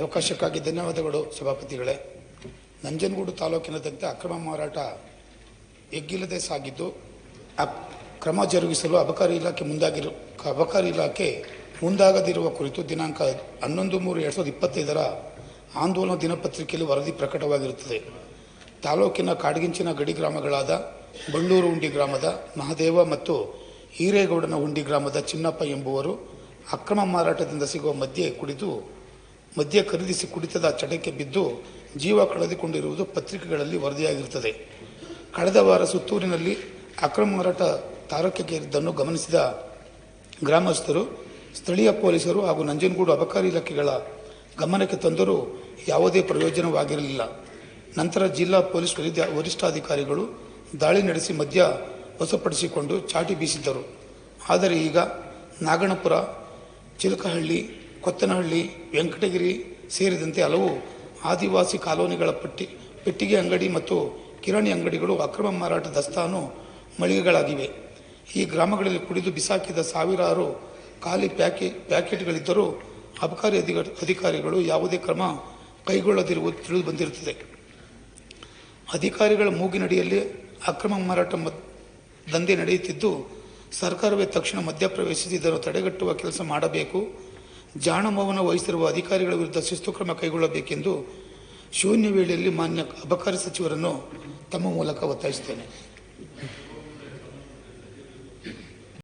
ಅವಕಾಶಕ್ಕಾಗಿ ಧನ್ಯವಾದಗಳು ಸಭಾಪತಿಗಳೇ. ನಂಜನಗೂಡು ತಾಲೂಕಿನಾದ್ಯಂತ ಅಕ್ರಮ ಮಾರಾಟ ಎಗ್ಗಿಲ್ಲದೆ ಸಾಗಿದ್ದು ಕ್ರಮ ಜರುಗಿಸಲು ಅಬಕಾರಿ ಇಲಾಖೆ ಮುಂದಾಗಿರು, ಅಬಕಾರಿ ಇಲಾಖೆ ಮುಂದಾಗದಿರುವ ಕುರಿತು ದಿನಾಂಕ ಹನ್ನೊಂದು ಮೂರು ಎರಡು ಸಾವಿರದ ಇಪ್ಪತ್ತೈದರ ಆಂದೋಲನ ದಿನಪತ್ರಿಕೆಯಲ್ಲಿ ವರದಿ ಪ್ರಕಟವಾಗಿರುತ್ತದೆ. ತಾಲೂಕಿನ ಕಾಡ್ಗಿಂಚಿನ ಗಡಿ ಗ್ರಾಮಗಳಾದ ಬಳ್ಳೂರು ಉಂಡಿ ಗ್ರಾಮದ ಮಹದೇವ ಮತ್ತು ಹಿರೇಗೌಡನ ಉಂಡಿ ಗ್ರಾಮದ ಚಿನ್ನಪ್ಪ ಎಂಬುವರು ಅಕ್ರಮ ಮಾರಾಟದಿಂದ ಸಿಗುವ ಮಧ್ಯೆ ಕುಡಿದು ಮದ್ಯ ಖರೀದಿಸಿ ಕುಡಿತದ ಚಟಕ್ಕೆ ಬಿದ್ದು ಜೀವ ಕಳೆದುಕೊಂಡಿರುವುದು ಪತ್ರಿಕೆಗಳಲ್ಲಿ ವರದಿಯಾಗಿರುತ್ತದೆ. ಕಳೆದ ವಾರ ಸುತ್ತೂರಿನಲ್ಲಿ ಅಕ್ರಮ ಮಾರಾಟ ತಾರಕಕ್ಕೇರಿದ್ದನ್ನು ಗಮನಿಸಿದ ಗ್ರಾಮಸ್ಥರು, ಸ್ಥಳೀಯ ಪೊಲೀಸರು ಹಾಗೂ ನಂಜನಗೂಡು ಅಬಕಾರಿ ಇಲಾಖೆಗಳ ಗಮನಕ್ಕೆ ತಂದರೂ ಯಾವುದೇ ಪ್ರಯೋಜನವಾಗಿರಲಿಲ್ಲ. ನಂತರ ಜಿಲ್ಲಾ ಪೊಲೀಸ್ ವರಿಷ್ಠಾಧಿಕಾರಿಗಳು ದಾಳಿ ನಡೆಸಿ ಮದ್ಯ ವಶಪಡಿಸಿಕೊಂಡು ಚಾಟಿ ಬೀಸಿದ್ದರು. ಆದರೆ ಈಗ ನಾಗಣಪುರ, ಚಿಲಕಹಳ್ಳಿ ಕೊತ್ತನಹಳ್ಳಿ, ವೆಂಕಟಗಿರಿ ಸೇರಿದಂತೆ ಹಲವು ಆದಿವಾಸಿ ಕಾಲೋನಿಗಳ ಪಟ್ಟಿ, ಪೆಟ್ಟಿಗೆ ಅಂಗಡಿ ಮತ್ತು ಕಿರಾಣಿ ಅಂಗಡಿಗಳು ಅಕ್ರಮ ಮಾರಾಟ ದಸ್ತಾನು ಮಳಿಗೆಗಳಾಗಿವೆ. ಈ ಗ್ರಾಮಗಳಲ್ಲಿ ಕುಡಿದು ಬಿಸಾಕಿದ ಸಾವಿರಾರು ಖಾಲಿ ಪ್ಯಾಕೆ, ಪ್ಯಾಕೆಟ್ಗಳಿದ್ದರೂ ಅಬಕಾರಿ ಅಧಿಕ- ಅಧಿಕಾರಿಗಳು ಯಾವುದೇ ಕ್ರಮ ಕೈಗೊಳ್ಳದಿರುವುದು ತಿಳಿದು ಬಂದಿರುತ್ತದೆ. ಅಧಿಕಾರಿಗಳ ಮೂಗಿನಡಿಯಲ್ಲಿ ಅಕ್ರಮ ಮಾರಾಟ ದಂಧೆ ನಡೆಯುತ್ತಿದ್ದು, ಸರ್ಕಾರವೇ ತಕ್ಷಣ ಮಧ್ಯಪ್ರವೇಶಿಸಿ ಇದನ್ನು ತಡೆಗಟ್ಟುವ ಕೆಲಸ ಮಾಡಬೇಕು. ಜಾಣ ಮೌನ ವಹಿಸಿರುವ ಅಧಿಕಾರಿಗಳ ವಿರುದ್ಧ ಶಿಸ್ತು ಕ್ರಮ ಕೈಗೊಳ್ಳಬೇಕೆಂದು ಶೂನ್ಯ ವೇಳೆಯಲ್ಲಿ ಮಾನ್ಯ ಅಬಕಾರಿ ಸಚಿವರನ್ನು ತಮ್ಮ ಮೂಲಕ ಒತ್ತಾಯಿಸುತ್ತೇನೆ.